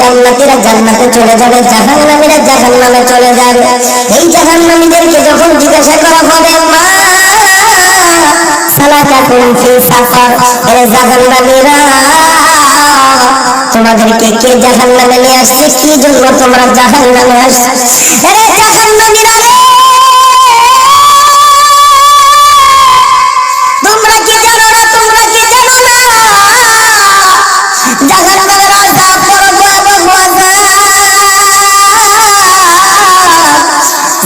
জান্নাতীরা জান্নাতে চলে যাবে, জাহান্নামীরা জাহান্নামে চলে যাবে। এই জাহান্নামীদেরকে যখন জিজ্ঞাসা করা হবে তোমাদেরকে কে জাহান্নামে নিয়ে আসছে? কি জন্য তোমরা জাহান্নামে আসছে? এ জাহান্নামীরা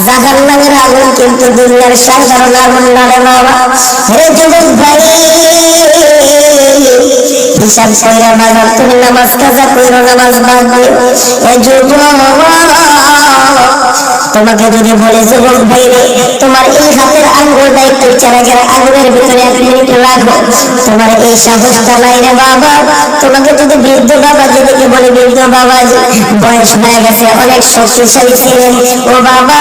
আযাব জাহান্নামের আগুন কিন্তু দুনিয়ার সাধারণ আগুন রে বাবা হে যুবক ভাই, হিসাব কইরা বাজার তুমি নামাজ কাজা নামাজ বাদ দিও। যুবক তোমাকে যদি বলে যুবক ভাইরে তোমার এই হাতের আঙ্গুলটা একটু চারাগের আগুনের ভিতরে এক মিনিট রাখো তোমার এই সাহসটা নাই রে বাবা। তোমাকে যদি বৃদ্ধ বাবা যেদিকে বলে, বৃদ্ধ বাবা বয়স হয়ে গেছে, অনেক শক্তিশালী ছিলেন। ও বাবা,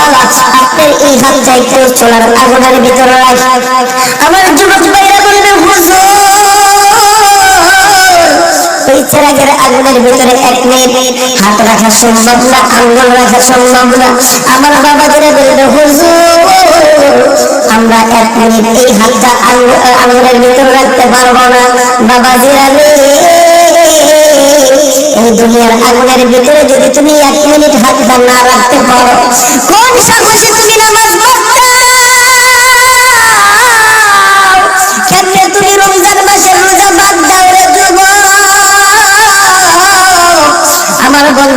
আপনার এই হাতটা একটু চোলার আগুনের ভিতরে রাখ। আমার যুবক ভাইরা বলবে, হুজুর! আমার এক মিনিট এই হাতটা আঙ্গুল- আঙ্গুলের ভিতরে রাখতে পারব না। বাবা জিরাবে এই দুনিয়ার আগুনের ভিতরে যদি তুমি এক মিনিট হাতটা না রাখতে পারো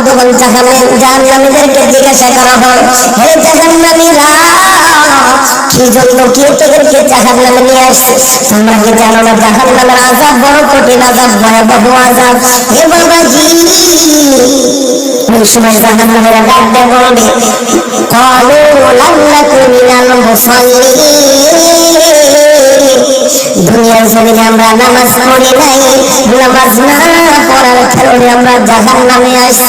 জাহান্নামী জাহান্নামীদেরকে জিজ্ঞাসা করা হয়, হে জাহান্নামীরা, কি জন্য কি তোদেরকে জাহান্নামে নিয়ে আসছে তোমরা কি জানো না জাহান্নামের আযাব বড় কঠিন আযাব, ভয়াবহ আযাব? হে বাবাজি ওই সময় জাহান্নামেরা ডাক দেয় বলবে কালু লাল্লাকু মিনাল মুসাল্লিন। দুনিয়ার জমিনে আমরা নামাজ পড়ি নাই, নামাজ না পড়ার কারণে আমরা জাহান নামে আসি।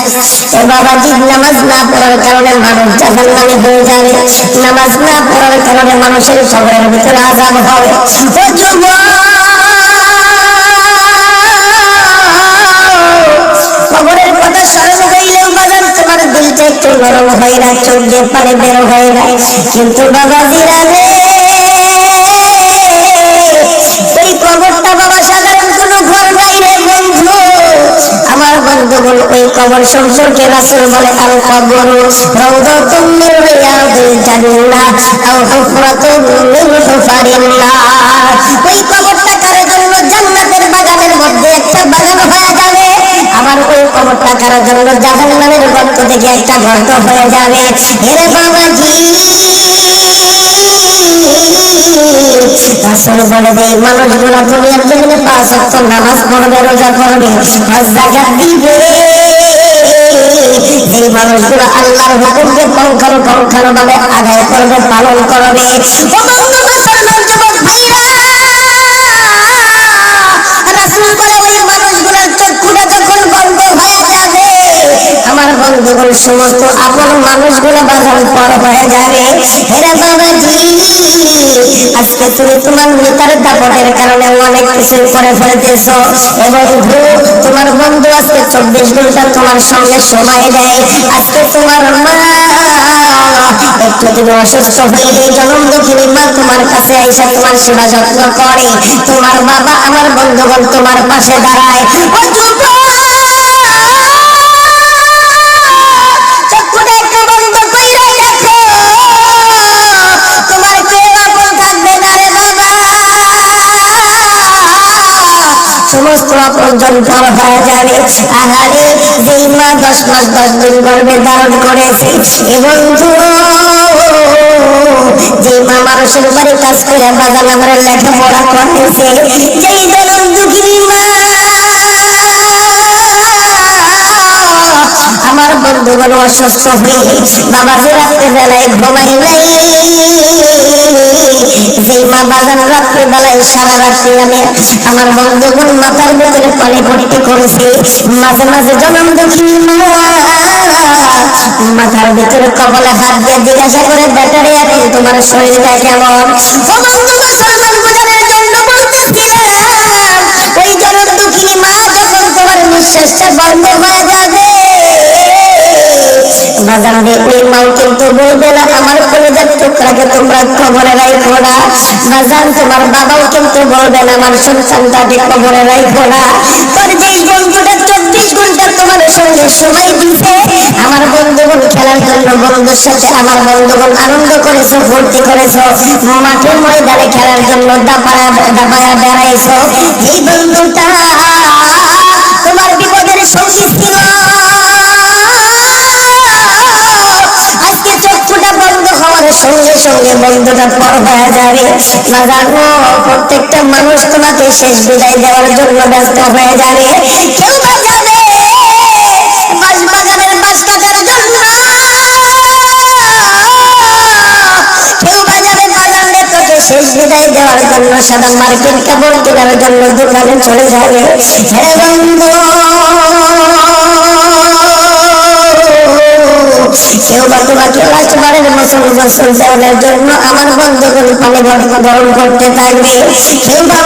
এ বাবাজি নামাজ না পড়ার কারণে মানুষ জাহান নামে হয়ে যাবে নামাজ না পড়ার কারণে মানুষের ভিতরে আজাব হবে চোখ পানি বের কিন্তু বাবাজিরা রে কবরটা বাবা ঘর নাই আমার ওই কবর সম্পর্কে রাসূল বলে আল ওই কবরটা কারও জন্য জান্নাতের বাগানের মধ্যে একটা বাগান হয়ে যাবে। আবার ওই কবরটা কারও জন্য জাহান্নামের গর্ত থেকে একটা গর্ত হয়ে যাবে এরে বাবাজি রাসূল বলে এই মানুষগুলো দুনিয়ার জমিনে পাঁচ ওয়াক্ত নামাজ পড়বে, রোজা করবে হজ যাকাত দিবে। এই মানুষগুলো আল্লাহর হুকুমকে ভাবে আদায় করবে, পালন করবে রাসূল বলে ওই যখন বন্ধ হয়ে আমার বন্ধুগণ, সমস্ত আপন মানুষগুলো বাজার পর হয়ে যাবে হেরে বাবাজি আজকে তুমি তোমার নেতার দাপটের কারণে অনেক কিছু করে ফেলতেছ এবং তোমার বন্ধু আজকে চব্বিশ ঘণ্টা তোমার সঙ্গে সময় দেয়। আজকে তোমার মা একটু তুমি অসুস্থ হয়ে এই জনম দুঃখিনী মা তোমার কাছে এসে তোমার সেবা যত্ন করে। তোমার বাবা, আমার বন্ধুগণ তোমার পাশে দাঁড়ায়। সমস্ত অপরজন পর হয়ে যাবে। আহারে, যেই মা দশ মাস দশ দিন গর্ভে ধারণ করেছে এবং যে মা মানুষের বাড়ি কাজ করে বাজার আমরা লেখাপড়া করেছে, যেই মা আমার বন্ধুগণ অসুস্থ হয়ে বাবা যে রাত্রে বেলায় ঘুমাই নাই, যে মা রাত্রে বেলায় সারা আমি আমার বন্ধুগণ মাথার ভিতরে পানি ভর্তি করেছি। মাঝে মাঝে জনম দুঃখী মাথার কপালে হাত দিয়ে জিজ্ঞাসা করে ব্যাটারি এখন তোমার শরীরটা কেমন? ওই জনম দুঃখী মা যখন তোমার নিঃশ্বাসটা বন্ধ হয়ে যাবে আমার বন্ধুগণ খেলার জন্য বন্ধুর সাথে আমার বন্ধুগণ আনন্দ করেছ, ফুর্তি করেছ। মাঠের ময়দানে খেলার জন্য দাপায়া দাপায়া বেড়াইছো। এই বন্ধুটা তোমার বিপদের সঙ্গে সঙ্গে বন্ধুটা পর হয়ে যাবে বাজানো প্রত্যেকটা মানুষ তোমাকে শেষ বিদায় দেওয়ার জন্য ব্যস্ত হয়ে যাবে। কেউ বা কেউ বা যাবে বাজারে তোকে শেষ বিদায় দেওয়ার জন্য সাদা মার্কেট কাপড় কেনার জন্য দোকানে চলে যাবে। হে বন্ধু! কেউ বা বারের মতন গোসল দেওয়ার জন্য। আমার বন্ধুগণ পানি বরণ করতে থাকবে কেউ বা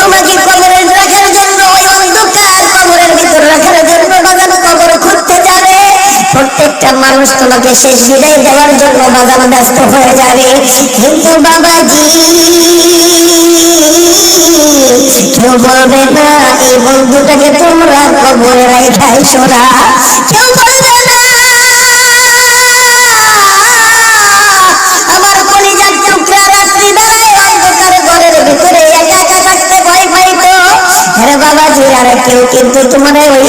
তোমাকে কবরের রাখার জন্য, ওই অন্ধকার কবরের ভিতর রাখার জন্য বাজানো কবর খুঁজতে যাবে। প্রত্যেকটা মানুষ তোমাকে শেষ বিদায় দেওয়ার জন্য বাজানো ব্যস্ত হয়ে যাবে। কিন্তু বাবাজি, কেউ বলবে না, এই বন্ধুটাকে তোমরা কবরে রাখাই সোনা কেউ বলবে আরে বাবাজি আর কেউ কিন্তু তোমার ওই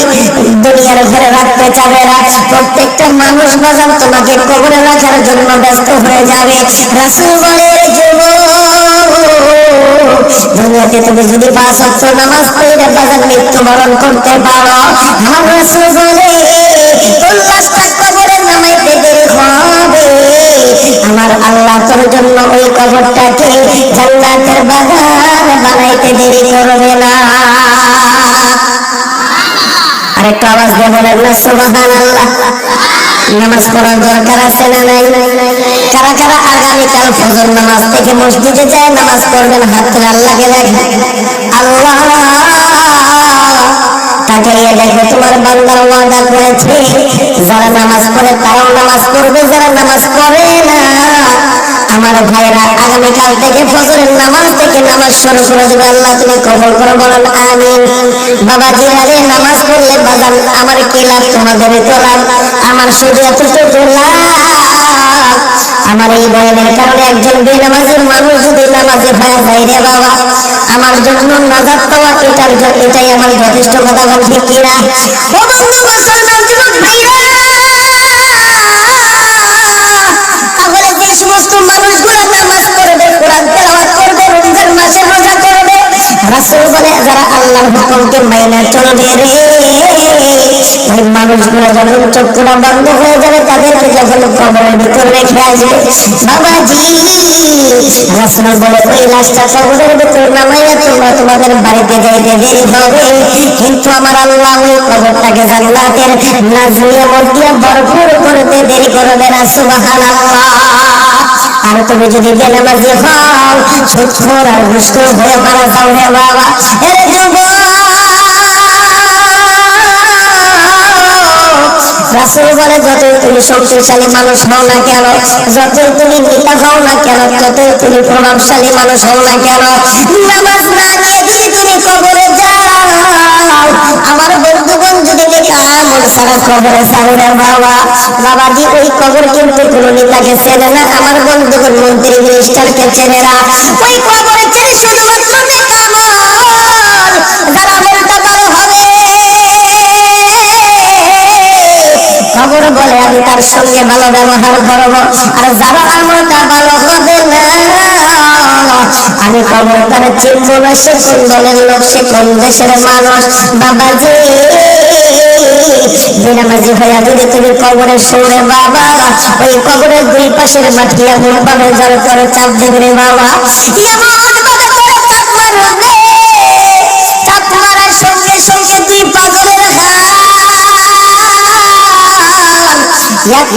দুনিয়ার ঘরে রাখতে চাবে না। প্রত্যেকটা মানুষ বাজার তোমাকে কবরে রাখার জন্য ব্যস্ত হয়ে যাবে। রাসুল বলে দুনিয়াতে তুমি যদি পাঁচ অক্ষ নামাজ পড়ে বাজার মৃত্যুবরণ করতে পারো। আমার আল্লাহ তোর জন্য ওই কবরটাকে জান্নাতের বাগান বানাইতে দেরি করবে না। আরেকটা আওয়াজ বলেন না সুবহান নামাজ পড়ার দরকার আছে না নাই? কারা কারা আগামীকাল ফজর নামাজ থেকে মসজিদে যায়, নামাজ পড়বেন আল্লাহকে আল্লাহ! তাকাইয়া দেখো, তোমার বান্দার ওয়াদা করেছে, যারা নামাজ পড়ে তারাও নামাজ পড়বে, যারা নামাজ পড়ে না আমার ভাইরা আগামীকাল থেকে ফজরের নামাজ থেকে নামাজ শুরু করে দেবে আল্লাহ, তুমি কবল করো বলেন, আমিন। বাবা জিরারে নামাজ পড়লে বাজান, আমার কি লাভ তোমাদের তো আমার শুধু এতটুকু লাভ। আমার এই বয়নের কারণে একজন বেনামাজের মানুষ যদি নামাজে ভায়া যায় রে বাবা, আমার জন্য নাজাত পাওয়া এটার এটাই আমার যথেষ্ট কথা বল ঠিক কিনা সমস্ত মানুষগুলো নামাজ পড়বে কোরআন তেলাওয়াত করবে। রমজান মাসে রোজা রাসূল বলে, যারা আল্লাহর হুকুমকে মাইনা চলবে রে, ওই মানুষগুলো যখন চক্ষুটা বন্ধ হয়ে যাবে তাদেরকে যখন কবরের ভিতর রেখে আসবে, বাবাজি, রাসূল বলে, ওই লাশটা কবরের ভিতর নামাইয়া তোমরা তোমাদের বাড়িতে যাইতে দেরি হবে। কিন্তু আমার আল্লাহ ওই কবরটাকে জান্নাতের নাজরিয়া মধ্যে ভরপুর করতে দেরি করবে না, সুবহানাল্লাহ। আর তুমি যদি বেনামাজি হও সুৎখোর আর ঘুষখোর হয়ে মারা যাও রে তুমি না কেন কেন তুমি প্রভাবশালী মানুষ হও না কেন নামাজ না যদি তুমি কবরে যাও আমার বন্ধুগণ যদি নেতা কবরে বাবা বাবাজি ওই কবর কিন্তু কোনো নেতাকে চেনে না আমার বন্ধুগণ মন্ত্রী মিনিস্টারকে চেনে না ওই কবরে চেনে শুধুমাত্র নেতা যারা আমলটা ভালো হবে খবর বলে আমি তার সঙ্গে ভালো ব্যবহার করব, আর যারা আমলটা ভালো হবে আমি খবর তার চিনব না, সে কোন দলের লোক, সে কোন দেশের মানুষ? বাবা যে বেনামাজি হইয়া যদি তুমি কবরে শোনে বাবা, ওই কবরের দুই পাশের মাটি এমন ভাবে জল করে চাপ দেবে বাবা। সঙ্গে দুই পাজরের এক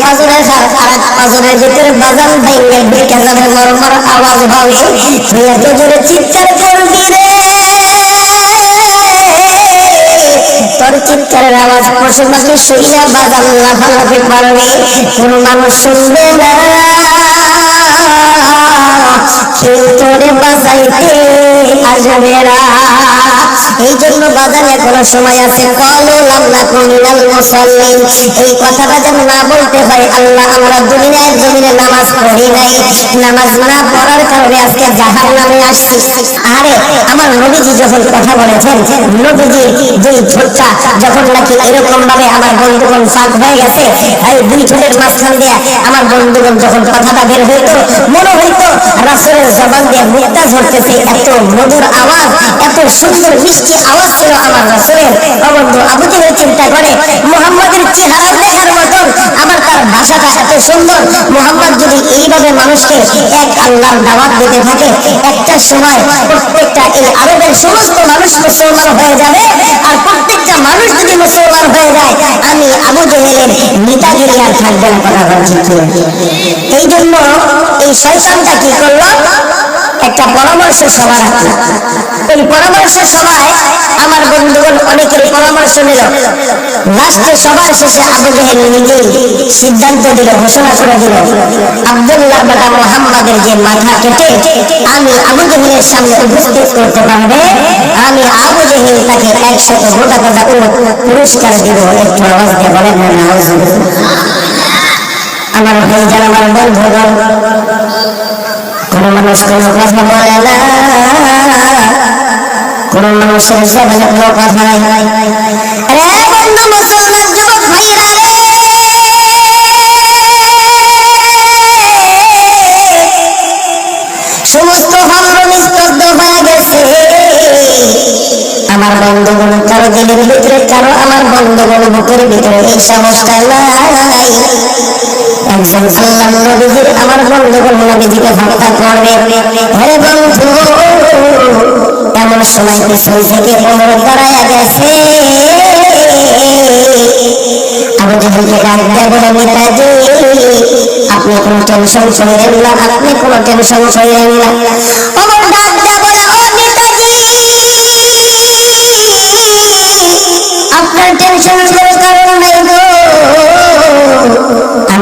পাজরের ভিতরে বাজান ভেঙে ঢেকে যাবে মরমর আওয়াজ হবে তুই এত জোরে চিৎকার করবি রে। তোর চিৎকারের আওয়াজ শুইলে বাজার লাফালাফি কোন মানুষ শুনবে না। যখন কথা বলেছেন, নবীজি দুই ঠোঁটটা যখন নাকি এরকম ভাবে আমার বন্ধুগণ ফাঁক হয়ে গেছে আমার বন্ধুগণ যখন কথাটা বের হইতো, মনে হইতো রাসুলের জবান দিয়ে মুক্তা ঝরতেছে, এত মধুর আওয়াজ, এত সুন্দর মিষ্টি আওয়াজ ছিল আমার রাসুলের। অবন্ধু আবু জেহেল চিন্তা করে, মোহাম্মদের চেহারা দেখার মতন আবার তার ভাষাটা এত সুন্দর। মোহাম্মদ যদি এইভাবে মানুষকে এক আল্লাহর দাওয়াত দিতে থাকে, একটা সময় প্রত্যেকটা এই আরবের সমস্ত মানুষ মুসলমান হয়ে যাবে, আর প্রত্যেকটা মানুষ যদি মুসলমান হয়ে যায়, আমি আবু জেহেলের নেতাগিরি আর থাকবে না কথা বলছি এই জন্য এই শয়তানটা কি করল? একটা পরামর্শ সভা রাখল এই পরামর্শ সভায় আমার বন্ধুগণ অনেকের পরামর্শ নিল। লাস্টে সবার শেষে আবু জেহেল নিজেই সিদ্ধান্ত দিল, ঘোষণা করে দিল, আব্দুল্লাহ বেটা মোহাম্মদের যে মাথা কেটে আমি আবু জেহেলের সামনে উপস্থিত করতে পারবে, আমি আবু জেহেল তাকে একসাথে গোটা গোটা পুরস্কার দিব, একটু আওয়াজ দিয়ে আমার ভাই যারা আমার বন্ধুগণ কোন মানুষ কোনো কথা বলে না। কোন মানুষের কোনো কথা নাই রে বন্ধু কারও ভিতরে কারও, আমার বুকের ভিতরে এই নাই। একজন আল্লাহ নবীজির, আমার নবীজিকে হত্যা করবে। আরে বন্ধু, এমন সময় পিছন থেকে গেছে। আপনি কোনো টেনশন করেন না, আপনি কোনো টেনশন করেন না।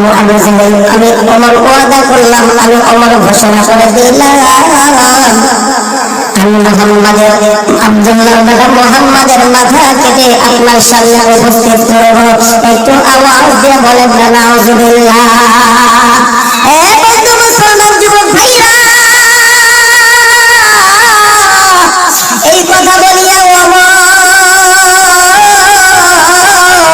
আমি আমি জানি আমি আমার ওয়াদা করলাম আমি আমার ঘোষণা করে দিলাম আমি মোহাম্মদের আব্দুল্লাহ বেটা মোহাম্মদের মাথা কেটে আপনার সামনে উপস্থিত করব একটু আওয়াজ দিয়ে বলে নাউজুবিল্লাহ এ বন্ধু মুসলমান যুবক ভাইরা এই কথা বলিয়া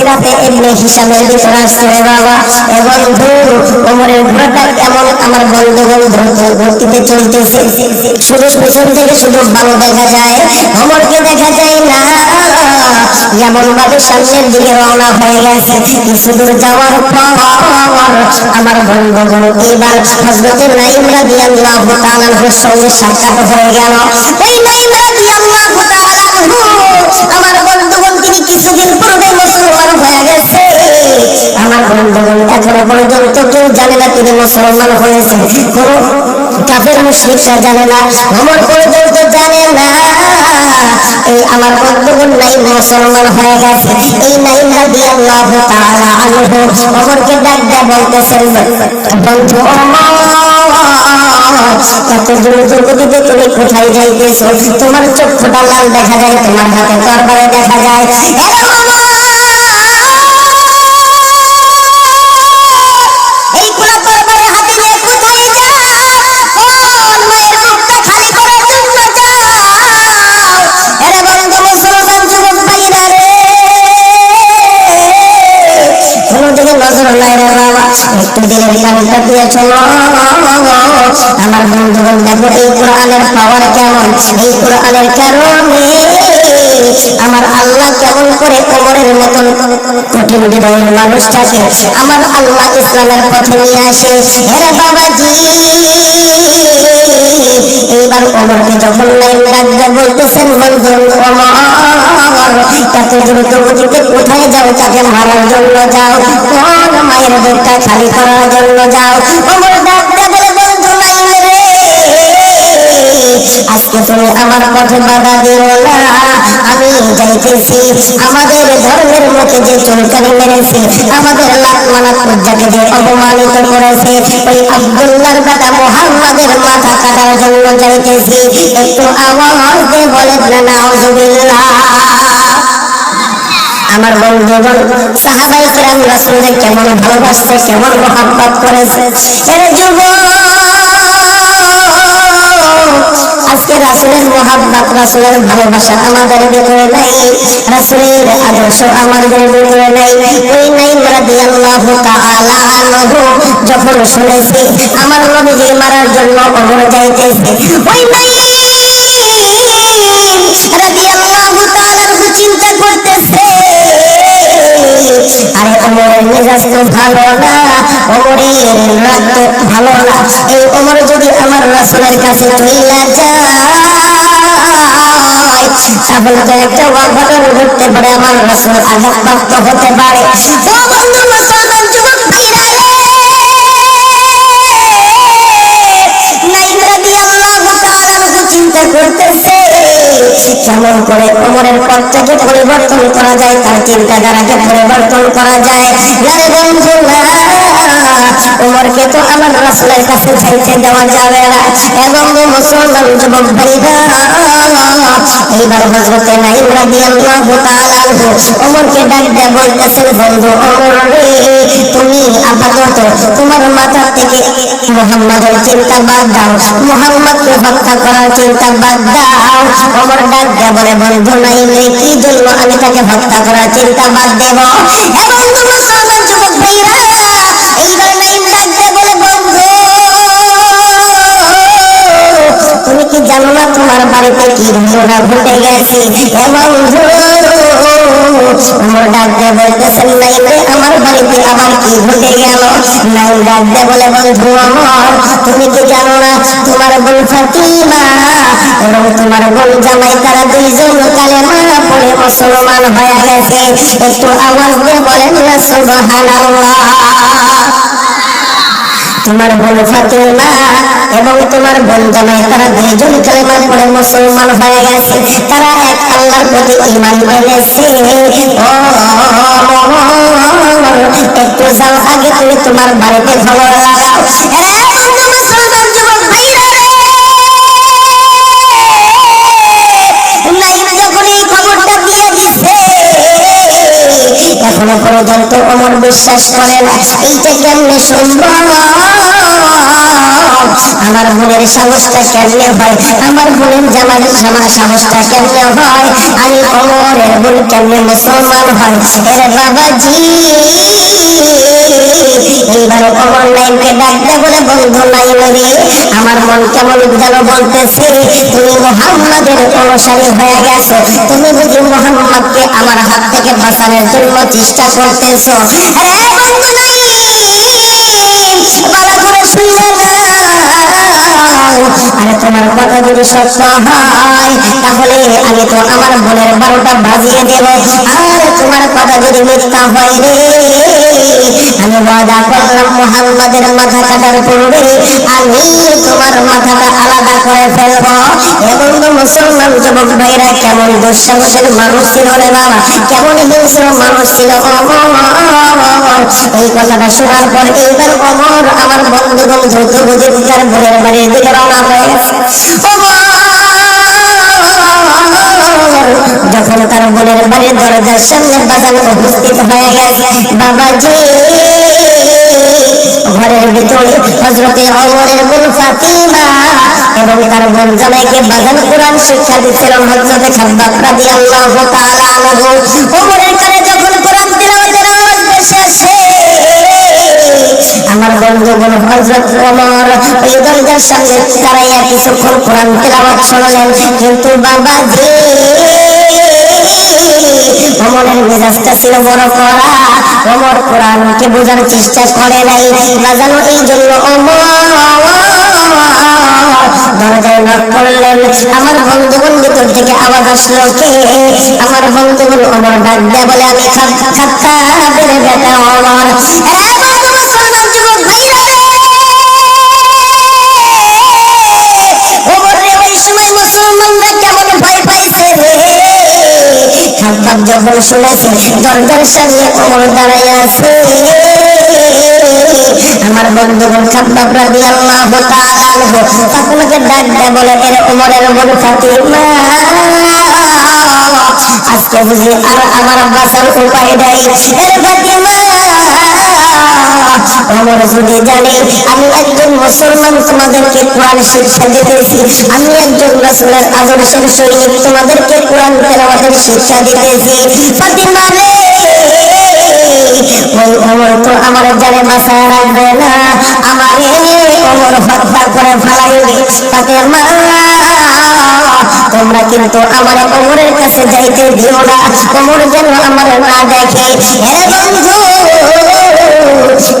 সিরাতে হিসামের ভিতর আসছে বাবা এ বন্ধু ওমরের ঘোড়াটা কেমন আমার বন্ধুগণ দ্রুত গতিতে চলতেছে। শুধু পিছন থেকে শুধু ভালো দেখা যায়, ওমরকে দেখা যায় না। এমন ভাবে সামনের দিকে রওনা হয়ে গেছে। কিছু দূর যাওয়ার পর আমার বন্ধুগণ এবার হজরতে নাইম রাদিয়াল্লাহু তাআলার সঙ্গে সাক্ষাৎ হয়ে গেল। এই নাইম রাদিয়াল্লাহু তাআলা আমার বন্ধুগণ তিনি কিছুদিন পূর্বে মুসলমান হয়ে গেছে। আমার বন্ধুগণ এখনও পর্যন্ত কেউ জানে না তিনি মুসলমান হয়েছে। জানে না আমার পর্যন্ত জানে না। এই আমার বন্ধুগণ নাই মুসলমান হয়ে গেছে। এই নাই রাদি আল্লাহ ডাক দেয়া বলতেছেন, বন্ধু ওমর এত দ্রুত গতিতে তোমার চক্ষুটা লাল দেখা যায় তোমার হাতে তরবারে দেখা যায়। আমার বন্ধুগণ, দেখো এই কোরআনের পাওয়ার কেমন? এই কোরআনের কারণে আমার আল্লাহ কেমন করে কোমরের মতন কঠিন হৃদয়ের মানুষটাকে আমার আল্লাহ ইসলামের পথে নিয়ে আসে হ্যাঁ বাবাজি, এইবার ওমরকে যখন লাইন রাখবে, বলতেছেন, বন্ধু ওমর গতিতে কোথায় যাও, তাকে মারার জন্য যাও। কোন মায়ের বুকটা খালি করার জন্য যাও। ওমর ডাকতে বলে বন্ধু লাইন রে। আজকে তুমি আমার পথে বাধা দিও না। আমি যাইতেছি, আমাদের ধর্মের মধ্যে যে চুলকানি মেরেছে, আমাদের লাখ মানা পূজাকে যে অপমানিত করেছে, ওই আব্দুল্লাহর বেটা মোহাম্মদের মাথা কাটার জন্য যাইতেছি। একটু আওয়াজ দিয়ে বলেন, না নাউজুবিল্লাহ আমার বন্ধুগণ সাহাবাই কিরাম রাসূলকে কেমন ভালোবাসছে, কেমন মহাব্বত করেছে? এর যুবক! আজকে রাসুলের মোহাব্বত, রাসুলের ভালোবাসা আমাদের ভিতরে নাই। রাসুলের আদর্শ আমাদের ভিতরে নাই। ওই নাই রাদিয়াল্লাহু তাআলা আনহু। যখন শুনেছি, আমার নবীকে মারার জন্য ওমর যাইতেছে, ওই নাই আরে ওমরের মেজাজ তো ভালো না, ওমরের রাগ তো ভালো না। এই ওমর যদি আমার রাসূলের কাছে চইলা যায় তাহলে তো একটা অঘটন ঘটতে পারে, আমার রাসূল আঘাতপ্রাপ্ত হতে পারে। চিন্তা করতেছে। কেমন করে কোমরের পথটাকে পরিবর্তন করা যায়, তার চিন্তাধারাকে পরিবর্তন করা যায়। আরে তো আমার রাসূলের কাছে চাইতে দেওয়া যাবে না। এবং মুসলমান যুবক ভাইরা, এইবার হযরতে নাইম রাদিয়াল্লাহু তাআলা ওমরকে ডাক বলতেছেন, বন্ধু ওমর তুমি আপাতত তোমার মাথা থেকে মুহাম্মাদের চিন্তা বাদ দাও। মুহাম্মদকে হত্যা করার চিন্তা বাদ দাও। ডাক কি জন্য আমি তাকে হত্যা করার চিন্তা বাদ দেব। তুমি কি জানো না তোমার বাড়িতে কি ঘটনা ঘটে গেছে? হে বন্ধু। ওমর ডাকতে বলতেছেন নাই আমার বাড়িতে আবার কি ঘটে গেল? নাই ডাকতে বলে, বন্ধু আমার, তুমি কি জানো না তোমার বোন ফাতিমা এবং তোমার বোন জামাই, তারা দুইজন কালেমা পড়ে মুসলমান হয়ে গেছে। একটু আওয়াজ দিয়ে বলেন সুবহানাল্লাহ। তোমার বোন ফাতিমা এবং তোমার বোন তারা দুইজন কালেমা পড়ে মুসলমান হয়ে গেছে। তারা এক আল্লাহর প্রতি ঈমান এনেছে একটু যাও আগে তুমি তোমার বাড়িতে খবর লাগাও এখনও পর্যন্ত অমর বিশ্বাস করে না। এইটা কেমনে সম্ভব আমার বোনের কেমনে হয়? আমার বোনের জামার জামার সাহসটা কেমনে হয়? আমি অমরের বোন কেমনে মুসলমান হয়? এর বাবাজি, এইবার অমর ডাকতে বলে বন্ধু নাইম রে আমার মন কেমন যেন বলতেছে, তুমি মোহাম্মদের অনুসারী হয়ে গেছো। তুমি বুঝি আমার হাত থেকে বাঁচানোর জন্য চেষ্টা করতেছো। বন্ধু আরে তোমার কথা যদি সত্য হয়, তাহলে আমি তো আমার বোনের বারোটা বাজিয়ে দেব। আর তোমার কথা যদি মিথ্যা হয় রে, আমি ওয়াদা করলাম মোহাম্মদের মাথা কাটার পূর্বে আমি তোমার মাথাটা আলাদা করে ফেলব। এবং মুসলমান যুবক ভাইরা, কেমন দুঃসাহসের মানুষ ছিল রে বাবা, কেমন হিংস্র মানুষ ছিল এই কথাটা শোনার পর এইবার অমর আমার বন্ধুগণ দ্রুত বুঝে তার বোনের বাড়ির দিকে রওনা যখন তার বোনের বাড়ির দরজার সামনে বাজান উপস্থিত হয়ে গেছে, বাবাজি, ঘরের ভিতরে হজরতে অমরের বোন ফাতিমা এবং তার বোন জামাইকে বাজান কোরআন শিক্ষা দিচ্ছিলেন হজরতে খাব্বাব কানে যখন কোরআন তিলাওয়াতের আওয়াজ আমার বন্ধু বল হজরত ওমর দরজার সামনে দাঁড়াইয়া কিছুক্ষণ কোরআন তেলাওয়াত শুনলেন। কিন্তু বাবাজি অমরের মেজাজটা ছিল বড় করা অমর কোরআনকে বোঝার চেষ্টা করে নাই। বাজানো এই জন্য অমর দরজায় নক করলেন। আমার বন্ধুগণ ভিতর থেকে আওয়াজ আসলো, কে? আমার বন্ধুগণ অমর ডাক দেয়া বলে, আমি খাত্তাবের বেটা অমর এ বন্ধু মুসলমান রে যখন শুনেছে দরজার সামনে ওমর দাঁড়াইয়া আছে আমার বন্ধুগণ খাব্বাব রাদিয়াল্লাহু তাআলা আনহু ডাক দেয় বলে এর ওমরের বোন ফাতিমা আজকে বুঝি আর আমার বাঁচার উপায় নাই। এর ফাতিমা ওমর যদি জানে, আমি একজন মুসলমান, তোমাদেরকে কোরআন শিক্ষা দিতেছি আমি একজন রাসূলের আদর্শের সৈনিক তোমাদেরকে কোরআন তেলাওয়াতের শিক্ষা দিতেছি ফাতিমা আমার জানে বাঁচায় রাখবে না। আমারে ওমর হত্যা করে ফেলাইবে। তাতে মা তোমরা কিন্তু আমার ওমরের কাছে যাইতে দিও না। ওমর যেন আমার না দেখে। হে বন্ধু!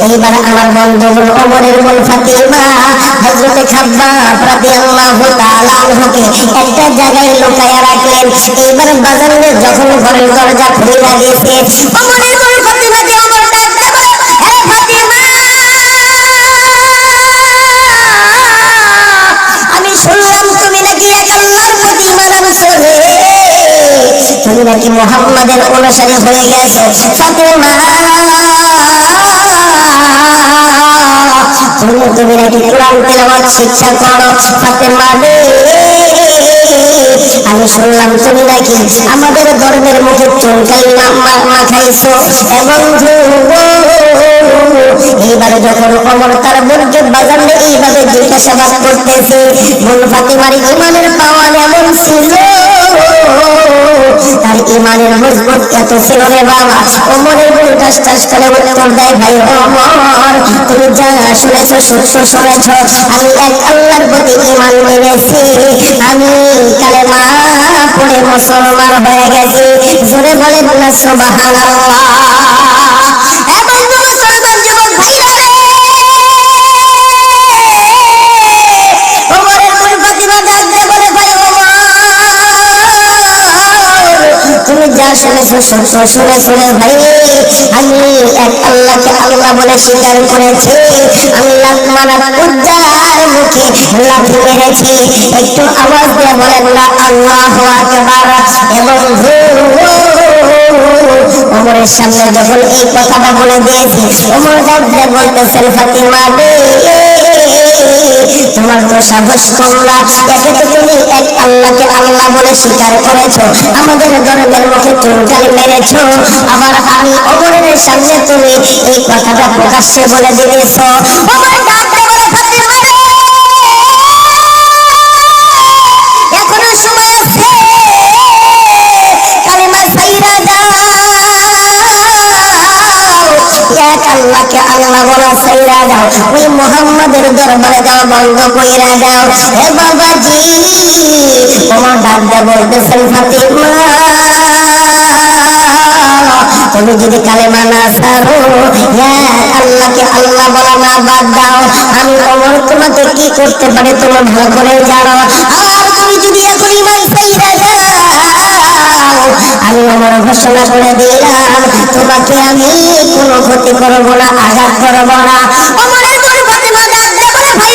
এইবার আমার বন্ধু ওমরের মন ফাতিমা, হযরতে খাব্বাব রাদিয়াল্লাহু তাআলা আনহুকে একটা জায়গায় লুকায়া রাখলেন। এইবার বাজারে যখন ঘরের দরজা খুলে হে ফাতিমা আমি শুনলাম, তুমি নাকি এক তুমি নাকি মুহাম্মাদের অনুসারী হয়ে গেছো তুমি তুমি আমি শুনলাম তুমি নাকি আমাদের ধর্মের মুখে এবং এইবারে যখন অমর তার এইভাবে জিজ্ঞাসাবাদ করতেছে বোন ফাতেমার ইমানের পাওয়া এমন ছিল তার ইমানের মজবুত এত ছিল রে বাবা। ওমরের বোন টাস টাস করে উত্তর দেয়, ভাই ওমর তুমি যা শুনেছ সত্য শুনেছ। আমি এক আল্লাহর প্রতি ইমান মেরেছি আমি কালেমা পড়ে মুসলমান হয়ে গেছি। জোরে বলে বলে সুবহানাল্লাহ। যা ভাই, আমি এক আল্লাহকে আল্লাহ বলে স্বীকার করেছি। মুখে একটু আওয়াজ দিয়ে না, আল্লাহ আকবার। এবং সামনে যখন এই কথাটা বলে দিয়েছি ওমর ডাক বলতেছেন, ফাতিমা তোমার তো সাহস কমলা একে তো তুমি এক আল্লাহকে আল্লাহ বলে স্বীকার করেছ। আমাদের ধর্মের মুখে চুনকালি মেরেছো। আবার আমি অমরের সামনে তুমি এই কথাটা প্রকাশ্যে বলে দিয়েছ। অমর আল্লাহকে আল্লাহ বলা সাইরা ওই মোহাম্মদের দরবারে কইরা হে তোমার ফাতিমা, তুমি যদি কালেমা না ছাড়ো হ্যাঁ আল্লাহকে আল্লাহ বলা না বাদ দাও। আমি অমর তোমাকে কি করতে পারে, তোমার ভালো করে জানো। আর তুমি যদি এখন ইমান সাইরা দাও আমি আমার ঘোষণা করে দিলাম, তোমাকে আমি কোনো ক্ষতি করব না, আঘাত করব না। ভাই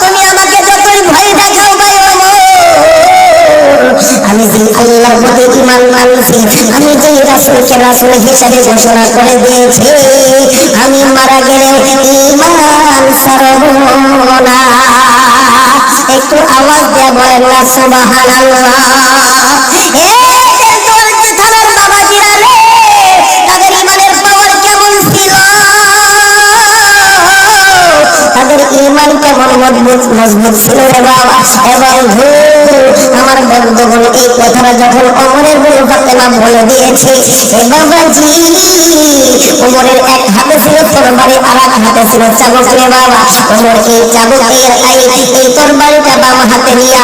তুমি আমাকে তুমি ভয় আমি যে আল্লাহর প্রতি মানছি রাসূলকে রাসূল হিসেবে ঘোষণা করে দিয়েছি, আমি মারা গেলেও ইমান না। একটু আওয়াজ দিয়ে বলেন না, সুবহানাল্লাহ। তাদের ইমান কেমন মজবুত মজবুত ছিল এবং আমার বন্ধুগণ এই কথাটা যখন অমরের বলে ফাতেমা বলে দিয়েছে বাবাজি ওমরের এক হাতে ছিল তরবারি আর এক হাতে ছিল চাবুক রে বাবা। অমর এই চাবুকের এই তরবারিটা বাম হাতে নিয়া